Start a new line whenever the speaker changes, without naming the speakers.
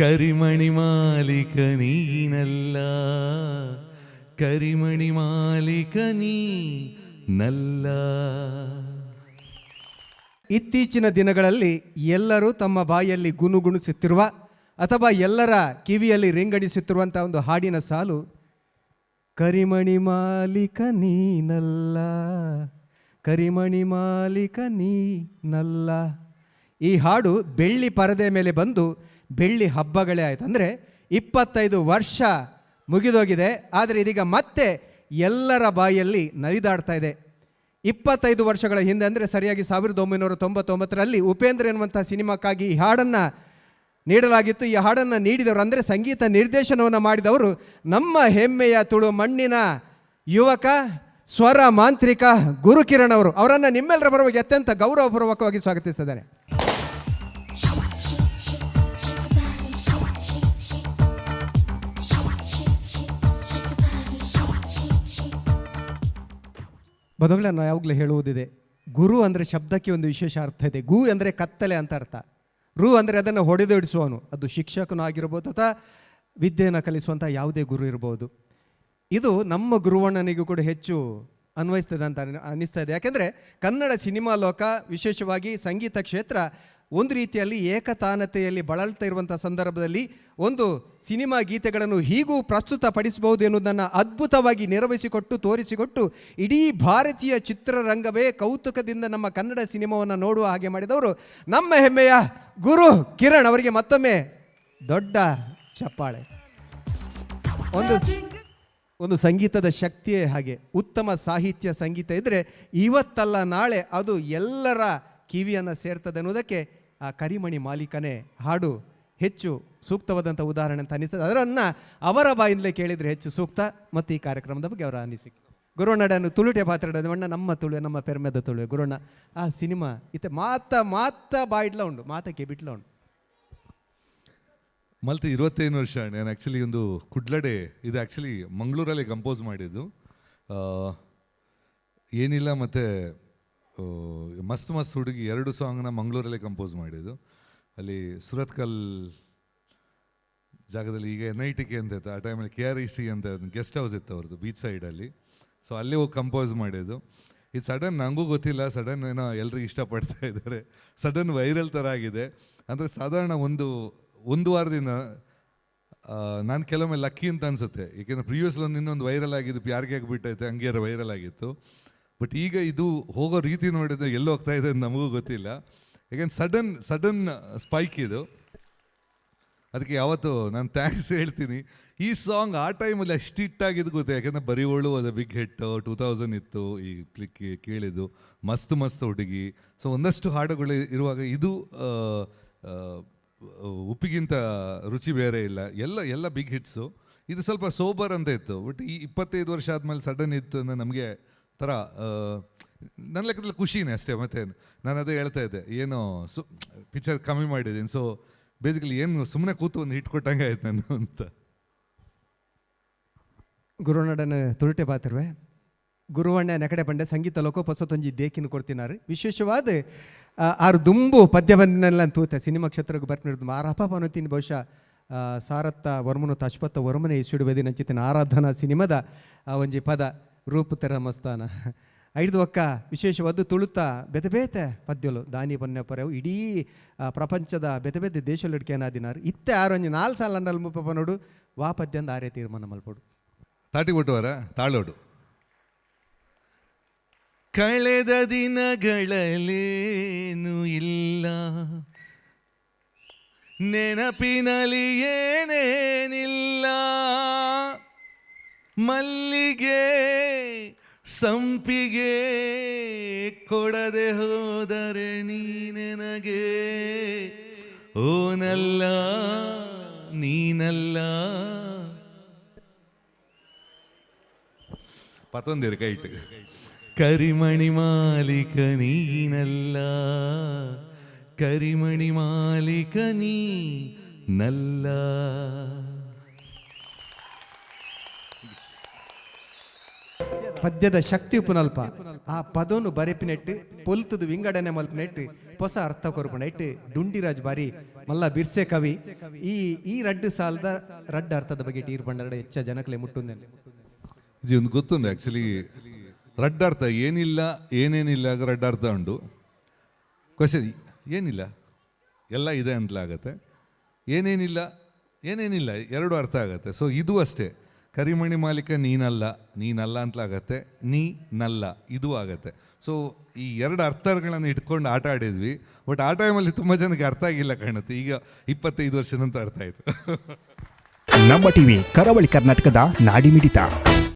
ಕರಿಮಣಿ ಮಾಲೀಕ ನೀನಲ್ಲ. ಕರಿಮಣಿ ಮಾಲೀಕ ನೀ ನಲ್ಲ.
ಇತ್ತೀಚಿನ ದಿನಗಳಲ್ಲಿ ಎಲ್ಲರೂ ತಮ್ಮ ಬಾಯಲ್ಲಿ ಗುನುಗುಣಿಸುತ್ತಿರುವ ಅಥವಾ ಎಲ್ಲರ ಕಿವಿಯಲ್ಲಿ ರಿಂಗಡಿಸುತ್ತಿರುವಂಥ ಒಂದು ಹಾಡಿನ ಸಾಲು, ಕರಿಮಣಿ ಮಾಲಿಕ ನೀನಲ್ಲ. ಕರಿಮಣಿ ಮಾಲೀಕ ನೀನಲ್ಲ. ಈ ಹಾಡು ಬೆಳ್ಳಿ ಪರದೆ ಮೇಲೆ ಬಂದು ಬೆಳ್ಳಿ ಹಬ್ಬಗಳೇ ಆಯಿತು. ಅಂದರೆ ಇಪ್ಪತ್ತೈದು ವರ್ಷ ಮುಗಿದೋಗಿದೆ. ಆದರೆ ಇದೀಗ ಮತ್ತೆ ಎಲ್ಲರ ಬಾಯಲ್ಲಿ ನಲಿದಾಡ್ತಾ ಇದೆ. ಇಪ್ಪತ್ತೈದು ವರ್ಷಗಳ ಹಿಂದೆ ಅಂದರೆ ಸರಿಯಾಗಿ ಸಾವಿರದ ಒಂಬೈನೂರ ತೊಂಬತ್ತೊಂಬತ್ತರಲ್ಲಿ ಉಪೇಂದ್ರ ಎನ್ನುವಂಥ ಸಿನಿಮಾಕ್ಕಾಗಿ ಈ ಹಾಡನ್ನು ನೀಡಲಾಗಿತ್ತು. ಈ ಹಾಡನ್ನು ನೀಡಿದವರು ಅಂದರೆ ಸಂಗೀತ ನಿರ್ದೇಶನವನ್ನು ಮಾಡಿದವರು ನಮ್ಮ ಹೆಮ್ಮೆಯ ತುಳು ಮಣ್ಣಿನ ಯುವಕ, ಸ್ವರ ಮಾಂತ್ರಿಕ ಗುರುಕಿರಣ್ ಅವರು. ಅವರನ್ನು ನಿಮ್ಮೆಲ್ಲರ ಪರವಾಗಿ ಅತ್ಯಂತ ಗೌರವಪೂರ್ವಕವಾಗಿ ಸ್ವಾಗತಿಸಿದ್ದಾರೆ ಬದಗಳೇ ನಾವು ಯಾವಾಗಲೂ ಹೇಳುವುದಿದೆ. ಗುರು ಅಂದರೆ ಶಬ್ದಕ್ಕೆ ಒಂದು ವಿಶೇಷ ಅರ್ಥ ಇದೆ. ಗು ಅಂದರೆ ಕತ್ತಲೆ ಅಂತ ಅರ್ಥ. ರು ಅಂದರೆ ಅದನ್ನು ಹೊಡೆದೊಡಿಸುವವನು. ಅದು ಶಿಕ್ಷಕನೂ ಆಗಿರ್ಬೋದು ಅಥವಾ ವಿದ್ಯೆಯನ್ನು ಕಲಿಸುವಂಥ ಯಾವುದೇ ಗುರು ಇರ್ಬೋದು. ಇದು ನಮ್ಮ ಗುರುವಣ್ಣನಿಗೂ ಕೂಡ ಹೆಚ್ಚು ಅನ್ವಯಿಸ್ತದೆ ಅಂತ ಅನಿಸ್ತಾ ಇದೆ. ಯಾಕೆಂದರೆ ಕನ್ನಡ ಸಿನಿಮಾ ಲೋಕ ವಿಶೇಷವಾಗಿ ಸಂಗೀತ ಕ್ಷೇತ್ರ ಒಂದು ರೀತಿಯಲ್ಲಿ ಏಕತಾನತೆಯಲ್ಲಿ ಬಳಲ್ತಾ ಇರುವಂಥ ಸಂದರ್ಭದಲ್ಲಿ ಒಂದು ಸಿನಿಮಾ ಗೀತೆಗಳನ್ನು ಹೀಗೂ ಪ್ರಸ್ತುತಪಡಿಸಬಹುದು ಎನ್ನುವುದನ್ನು ಅದ್ಭುತವಾಗಿ ನೆರವೇರಿಸಿಕೊಟ್ಟು, ತೋರಿಸಿಕೊಟ್ಟು ಇಡೀ ಭಾರತೀಯ ಚಿತ್ರರಂಗವೇ ಕೌತುಕದಿಂದ ನಮ್ಮ ಕನ್ನಡ ಸಿನಿಮಾವನ್ನು ನೋಡುವ ಹಾಗೆ ಮಾಡಿದವರು ನಮ್ಮ ಹೆಮ್ಮೆಯ ಗುರು ಕಿರಣ್ ಅವರಿಗೆ ಮತ್ತೊಮ್ಮೆ ದೊಡ್ಡ ಚಪ್ಪಾಳೆ. ಒಂದು ಒಂದು ಸಂಗೀತದ ಶಕ್ತಿಯೇ ಹಾಗೆ ಉತ್ತಮ ಸಾಹಿತ್ಯ ಸಂಗೀತ ಇದ್ದರೆ ಇವತ್ತಲ್ಲ ನಾಳೆ ಅದು ಎಲ್ಲರ ಕಿವಿಯನ್ನು ಸೇರ್ತದೆ ಅನ್ನೋದಕ್ಕೆ ಆ ಕರಿಮಣಿ ಮಾಲೀಕನೇ ಹಾಡು ಹೆಚ್ಚು ಸೂಕ್ತವಾದಂಥ ಉದಾಹರಣೆ ಅಂತ ಅನಿಸ್ತದೆ ಅದರನ್ನು ಅವರ ಬಾಯಿಂದಲೇ ಕೇಳಿದರೆ ಹೆಚ್ಚು ಸೂಕ್ತ ಮತ್ತು ಈ ಕಾರ್ಯಕ್ರಮದ ಬಗ್ಗೆ ಅವರ ಅನಿಸಿಕೆ. ಗುರುವಣ್ಣಡನ್ನು ತುಳುಟೆ ಪಾತ್ರಡ ಅಣ್ಣ ನಮ್ಮ ತುಳು, ನಮ್ಮ ಪೆರ್ಮೆದ ತುಳು. ಗುರುವಣ್ಣ, ಆ ಸಿನಿಮಾ ಇತ್ತೆ ಮಾತ ಮಾತ ಬಾಯಿಡ್ಲ ಉಂಡು ಮಾತ ಬಿಟ್ಲ ಉಂಡು.
ಮಲ್ತಿ, ಇರುವತ್ತೈದು ವರ್ಷ ನಾನು ಆ್ಯಕ್ಚುಲಿ ಒಂದು ಕುಡ್ಲಡೆ, ಇದು ಆ್ಯಕ್ಚುಲಿ ಮಂಗಳೂರಲ್ಲಿ ಕಂಪೋಸ್ ಮಾಡಿದ್ದು. ಏನಿಲ್ಲ ಮತ್ತು ಮಸ್ತ್ ಮಸ್ತ್ ಹುಡುಗಿ, ಎರಡು ಸಾಂಗ್ನ ಮಂಗಳೂರಲ್ಲೇ ಕಂಪೋಸ್ ಮಾಡಿದ್ದು. ಅಲ್ಲಿ ಸುರತ್ಕಲ್ ಜಾಗದಲ್ಲಿ ಈಗ ಎನ್ ಐ ಟಿ ಕೆ ಅಂತ ಇತ್ತು. ಆ ಟೈಮಲ್ಲಿ ಕೆ ಆರ್ ಇ ಸಿ ಅಂತ ಗೆಸ್ಟ್ ಹೌಸ್ ಇತ್ತು ಅವ್ರದ್ದು ಬೀಚ್ ಸೈಡಲ್ಲಿ ಸೊ ಅಲ್ಲೇ ಹೋಗಿ ಕಂಪೋಸ್ ಮಾಡಿದ್ದು. ಇದು ಸಡನ್ ನನಗೂ ಗೊತ್ತಿಲ್ಲ ಸಡನ್ ಏನೋ ಎಲ್ಲರೂ ಇಷ್ಟಪಡ್ತಾ ಇದ್ದಾರೆ. ಸಡನ್ ವೈರಲ್ ಥರ ಆಗಿದೆ. ಅಂದರೆ ಸಾಧಾರಣ ಒಂದು ಒಂದು ವಾರದಿಂದ ನಾನು ಕೆಲವೊಮ್ಮೆ ಲಕ್ಕಿ ಅಂತ ಅನಿಸುತ್ತೆ. ಏಕೆಂದರೆ ಪ್ರಿವಿಯಸ್ ಒಂದು ಇನ್ನೊಂದು ವೈರಲ್ ಆಗಿದ್ದು, ಯಾರಿಗೆ ಆಗಿಬಿಟ್ಟೈತೆ, ಹಂಗೆ ವೈರಲ್ ಆಗಿತ್ತು. ಬಟ್ ಈಗ ಇದು ಹೋಗೋ ರೀತಿ ನೋಡಿದ್ರೆ ಎಲ್ಲಿ ಹೋಗ್ತಾ ಇದೆ ಅಂತ ನಮಗೂ ಗೊತ್ತಿಲ್ಲ. ಯಾಕೆಂದ್ರೆ ಸಡನ್ ಸಡನ್ ಸ್ಪೈಕ್ ಇದು. ಅದಕ್ಕೆ ಯಾವತ್ತು ನಾನು ಥ್ಯಾಂಕ್ಸ್ ಹೇಳ್ತೀನಿ. ಈ ಸಾಂಗ್ ಆ ಟೈಮಲ್ಲಿ ಅಷ್ಟು ಹಿಟ್ಟಾಗಿದ್ದು ಗೊತ್ತೆ? ಯಾಕಂದರೆ ಬರಿವೋಳು ಅದು ಬಿಗ್ ಹಿಟ್ ಟೂ ತೌಸಂಡ್ ಇತ್ತು ಈ ಕ್ಲಿಕ್ ಕೇಳಿದ್ದು. ಮಸ್ತ್ ಮಸ್ತ್ ಹುಡುಗಿ. ಸೊ ಒಂದಷ್ಟು ಹಾಡುಗಳು ಇರುವಾಗ ಇದು ಆ, ಆ, ಉಪ್ಪಿಗಿಂತ ರುಚಿ ಬೇರೆ ಇಲ್ಲ. ಎಲ್ಲ ಎಲ್ಲ ಬಿಗ್ ಹಿಟ್ಸು ಇದು ಸ್ವಲ್ಪ ಸೋಬರ್ ಅಂತ ಇತ್ತು. ಬಟ್ ಈ ಇಪ್ಪತ್ತೈದು ವರ್ಷ ಆದಮೇಲೆ ಸಡನ್ ಇತ್ತು ಅಂದರೆ ನಮಗೆ ಥರ ನನ್ನ ಲೆಕ್ಕದಲ್ಲಿ ಖುಷಿನೇ ಅಷ್ಟೇ, ಮತ್ತೆ ನಾನು ಅದೇ ಹೇಳ್ತಾ ಇದ್ದೆ, ಏನು ಸು ಪಿಕ್ಚರ್ ಕಮ್ಮಿ ಮಾಡಿದ್ದೀನಿ ಸೊ ಬೇಸಿಕಲಿ ಏನು ಸುಮ್ಮನೆ ಕೂತು ಒಂದು ಹಿಟ್ ಕೊಟ್ಟಂಗೆ ಆಯ್ತು ನಾನು ಅಂತ.
ಗುರುನಾಡನ ತುರುಟೆ ಪಾತ್ರವೇ ಗುರುವಣ್ಣ ನೆಕಡೆ ಬಂಡೆ, ಸಂಗೀತ ಲೋಕ ಪೊಸತೊಂಜಿ ದೇಕಿನ ಕೊಡ್ತಿನಾರು. ವಿಶೇಷವಾದ ಆರು ದುಂಬು ಪದ್ಯ ಬಂದಿನೆಲ್ಲ ತೂತೆ ಸಿನಿಮಾ ಕ್ಷೇತ್ರಕ್ಕೆ ಬರ್ತಿರೋದು ಮಾರಪ್ಪ ಪನೋತಿನ ಬಹುಶಃ ಸಾರತ್ತ ವರ್ಮನು ತಶ್ಪತ್ತ ವರ್ಮನೆ ಇಸುಡು ಬೆದಿ ನಂಚಿತಿನ ಆರಾಧನಾ ಸಿನಿಮಾದ ಒಂಜಿ ಪದ. ರೂಪ ತೆರ ಮಸ್ತಾನ ಐದು ಒಕ್ಕ ವಿಶೇಷವಾದ ತುಳುತ ಬೆತೆ ಪದ್ಯಲು ದಾನಿ ಪೊನ್ನೆ ಪೊರೆವು ಇಡೀ ಪ್ರಪಂಚದ ಬೆತೆ ಬೇತೆ ದೇಶದಲ್ಲಿ ಇಡ್ಕೇನಾದಿನಾರು ಇತ್ತೆ ಆರೊಂಜಿ ನಾಲ್ ಸಾಲ ಅಂಡಲ್ ಮುಪ್ಪ ನೋಡು, ವಾ ಪದ್ಯಂದ ಆರೇ ತೀರ್ಮಾನ ಮಲ್ಪಡು.
ತಾಟಿ ಕೊಟ್ಟವರ? ತಾಳೋಡು. ಕಳೆದ ದಿನಗಳಲ್ಲೇನು ಇಲ್ಲ. ನೆನಪಿನಲ್ಲಿ ಏನೇನಿಲ್ಲ. ಮಲ್ಲಿಗೆ ಸಂಪಿಗೆ ಕೊಡದೆ ಹೋದರೆ ನೀ ನನಗೆ ಓನಲ್ಲ ನೀನಲ್ಲ പത്തൊന്നിര് കൈട്ട് കരിമണി മാലിക നീനല്ല കരിമണി മാലിക നീ നല്ല
ಪದ್ಯದ ಶಕ್ತಿ ಉಪನಲ್ಪ. ಆ ಪದವನ್ನು ಬರೆಪಿನೆಟ್ಟು, ಪೊಲ್ತದು ವಿಂಗಡನೆ ಮಲ್ಪನೆಟ್ಟು ಹೊಸ ಅರ್ಥ ಕೊರ್ಕೊಂಡೈಟ್ ಡುಂಡಿರಾಜ್ ಬಾರಿ, ಮಲ್ಲ ಬಿರ್ಸೆ ಕವಿ. ಈ ಈ ರಡ್ಡು ಸಾಲದ ರಡ್ಡ ಅರ್ಥದ ಬಗ್ಗೆ ಟೀರ್ ಬಂಡರಡೆ ಹೆಚ್ಚ ಜನಕ್ಲೆ ಮುಟ್ಟುಂದೆ.
ಜೀವನ್ ಗೊತ್ತುಂಡು ರಡ್ಡ ಅರ್ಥ ಏನಿಲ್ಲ, ಏನೇನಿಲ್ಲ ಆಗ ರಡ್ಡಾರ್ಥ ಉಂಡು ಕ್ವಶನ್ ಏನಿಲ್ಲ? ಎಲ್ಲ ಇದೆ ಅಂತಲಾಗತ್ತೆ. ಏನೇನಿಲ್ಲ ಏನೇನಿಲ್ಲ, ಎರಡು ಅರ್ಥ ಆಗತ್ತೆ. ಸೊ ಇದು ಅಷ್ಟೇ. ಕರಿಮಣಿ ಮಾಲೀಕ ನೀನಲ್ಲ ನೀನಲ್ಲ ಅಂತಲಾಗತ್ತೆ, ನೀ ನಲ್ಲ, ಇದು ಆಗತ್ತೆ. ಸೊ ಈ ಎರಡು ಅರ್ಥಗಳನ್ನು ಇಟ್ಕೊಂಡು ಆಟ ಆಡಿದ್ವಿ. ಬಟ್ ಆ ಟೈಮಲ್ಲಿ ತುಂಬ ಜನಕ್ಕೆ ಅರ್ಥ ಆಗಿಲ್ಲ ಕಾಣುತ್ತೆ. ಈಗ ಇಪ್ಪತ್ತೈದು ವರ್ಷದಂತೂ ಅರ್ಥ ಆಯಿತು.
ನಮ್ಮ ಟಿವಿ ಕರಾವಳಿ ಕರ್ನಾಟಕದ ನಾಡಿಮಿಡಿತ